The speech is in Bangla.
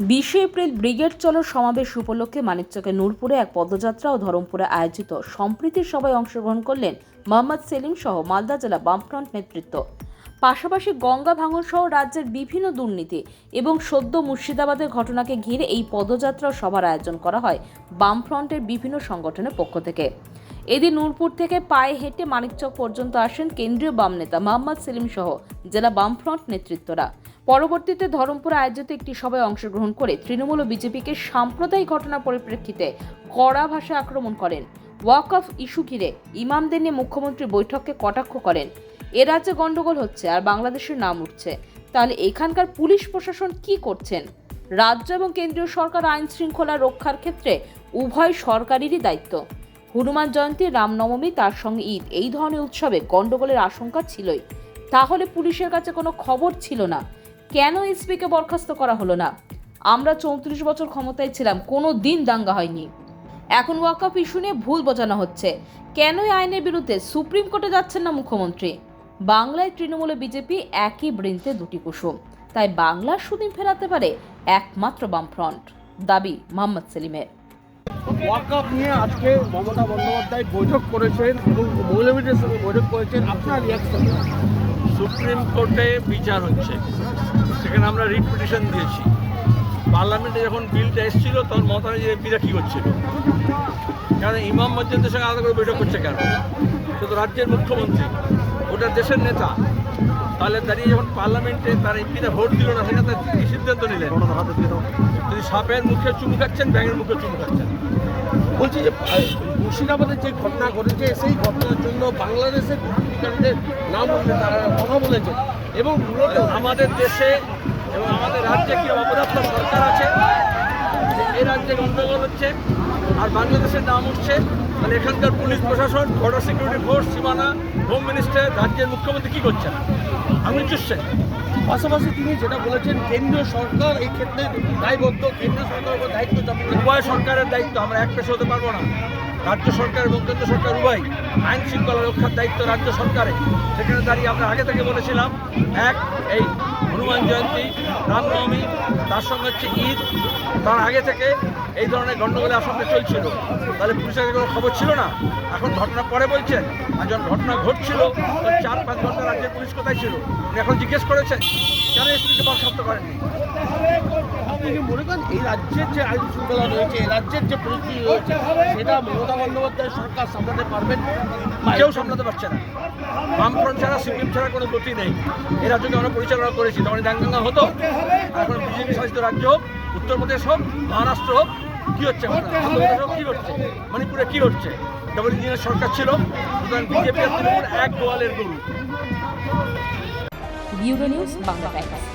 বিশে এপ্রিল ব্রিগেড চলো সমাবেশ উপলক্ষে মানিকচকে নূরপুরে এক পদযাত্রা ও ধরমপুরে আয়োজিত সম্প্রীতির সভায় অংশগ্রহণ করলেন মোহাম্মদ সেলিম সহ মালদা জেলা বামফ্রন্ট নেতৃত্ব। পাশাপাশি গঙ্গা ভাঙন সহ রাজ্যের বিভিন্ন দুর্নীতি এবং সদ্য মুর্শিদাবাদের ঘটনাকে ঘিরে এই পদযাত্রা সভার আয়োজন করা হয় বামফ্রন্টের বিভিন্ন সংগঠনের পক্ষ থেকে। এদিন নূরপুর থেকে পায়ে হেঁটে মানিকচক পর্যন্ত আসেন কেন্দ্রীয় বাম নেতা মোহাম্মদ সেলিম সহ জেলা বামফ্রন্ট নেতৃত্বরা। পরবর্তীতে ধরমপুরে আয়োজিত একটি সভায় অংশগ্রহণ করে তৃণমূল ও বিজেপিকে সাম্প্রদায়িক ঘটনা পরিপ্রেক্ষিতে কড়া ভাষায় আক্রমণ করেন। ওয়াক অফ ইস্যু ঘিরে ইমামদের নিয়ে মুখ্যমন্ত্রী বৈঠককে কটাক্ষ করেন। এ রাজ্যে গন্ডগোল হচ্ছে আর বাংলাদেশের নাম উঠছে। তাহলে এখানকার পুলিশ প্রশাসন কি করছেন? রাজ্য এবং কেন্দ্রীয় সরকার আইন শৃঙ্খলা রক্ষার ক্ষেত্রে উভয় সরকারেরই দায়িত্ব। হনুমান জয়ন্তী, রামনবমী, তার সঙ্গে ঈদ, এই ধরনের উৎসবে গন্ডগোলের আশঙ্কা ছিলই। তাহলে পুলিশের কাছে কোনো খবর ছিল না। কেন এসপিকে বরখাস্ত করা হলো না? আমরা চৌত্রিশ বছর ক্ষমতায় ছিলাম কোনো দিন দাঙ্গা হয়নি। এখন ওয়াকআপ ইস্যু নিয়ে ভুল বোঝানো হচ্ছে। কেন এই আইনের বিরুদ্ধে সুপ্রিম কোর্টে যাচ্ছেন না মুখ্যমন্ত্রী? বাংলায় তৃণমূলে বিজেপি একই বৃন্তে দুটি কুসুম। তাই বাংলার সুদিন ফেরাতে পারে একমাত্র বামফ্রন্ট। দাবি মোহাম্মদ সেলিমের। ওয়াকআপ নিয়ে আজকে মমতা বন্দ্যোপাধ্যায় বৈঠক করেছেন এবং মৌলবীদের সঙ্গে বৈঠক করেছেন। আপনার রিয়াকশন সুপ্রিম কোর্টে বিচার হচ্ছে। সেখানে আমরা রিট পিটিশন দিয়েছি। পার্লামেন্টে যখন বিলটা এসেছিল তখন মমতা এমপিরা কী করছিল? কারণ ইমাম মসজিদের সঙ্গে আলাদা করে বৈঠক করছে কেন? সে তো রাজ্যের মুখ্যমন্ত্রী ওটা দেশের নেতা তাহলে দাঁড়িয়ে যখন পার্লামেন্টে তার এমপিরা ভোট দিল না সেখানে তার সিদ্ধান্ত নিলেন? তিনি সাপের মুখে চুমু খাচ্ছেন ব্যাঙের মুখে চুমু খাচ্ছেন। বলছি যে মুর্শিদাবাদের যে ঘটনা ঘটেছে, সেই ঘটনার জন্য বাংলাদেশের কূটনীতিকদের নাম উল্লেখ তারা কথা বলেছে। এবং মূলত আমাদের দেশে এবং আমাদের রাজ্যে কি অপরাধ সরকার আছে? এই রাজ্যে গণ্ডগোল হচ্ছে, আর বাংলাদেশের নাম উঠছে মানে এখানকার পুলিশ প্রশাসন বর্ডার সিকিউরিটি ফোর্স সীমানা হোম মিনিস্টার রাজ্যের মুখ্যমন্ত্রী কী করছেন? আমি চুষছেন পাশাপাশি তিনি যেটা বলেছেন, কেন্দ্রীয় সরকার এই ক্ষেত্রে দায়বদ্ধ। কেন্দ্রীয় সরকারের উপর দায়িত্ব উভয় সরকারের দায়িত্ব, আমরা এক পেশে হতে পারব না। রাজ্য সরকার এবং কেন্দ্র সরকার উভয় আইন শৃঙ্খলা রক্ষার দায়িত্ব রাজ্য সরকারের সেখানে দাঁড়িয়ে আমরা আগে থেকে বলেছিলাম, এক, এই হনুমান জয়ন্তী, রামনবমী, তার সঙ্গে হচ্ছে ঈদ, তার আগে থেকে এই ধরনের গণ্ডগোলের আশঙ্কা চলছিল। তাহলে পুলিশের কোনো খবর ছিল না? এখন ঘটনা পরে বলছেন, আর যখন ঘটনা ঘটছিল চার পাঁচ ঘণ্টা রাজ্যের পুলিশ কোথায় ছিল? এখন জিজ্ঞেস করেছেন। বরখাস্ত করেননি? মনে করেন এই রাজ্যের যে আইন শৃঙ্খলা রয়েছে এই রাজ্যের যে পরিস্থিতি রয়েছে সেটা মমতা বন্দ্যোপাধ্যায় সরকার সামলাতে পারবেন? কেউ সামলাতে পারছে না। বামফ্রন্ট ছাড়া সিপিএম ছাড়া কোনো গতি নেই। এই রাজ্যকে আমরা পরিচালনা করেছি তখন দাঙ্গাঙ্গা হতো এখন বিজেপি শাসিত রাজ্য হোক উত্তরপ্রদেশ হোক মহারাষ্ট্র হোক কী হচ্ছে কী হচ্ছে? মণিপুরে কী হচ্ছে? ডবল ইঞ্জিনের সরকার ছিল সুতরাং বিজেপি তৃণমূল এক গোয়ালের গরু। Bureau news Bangla Times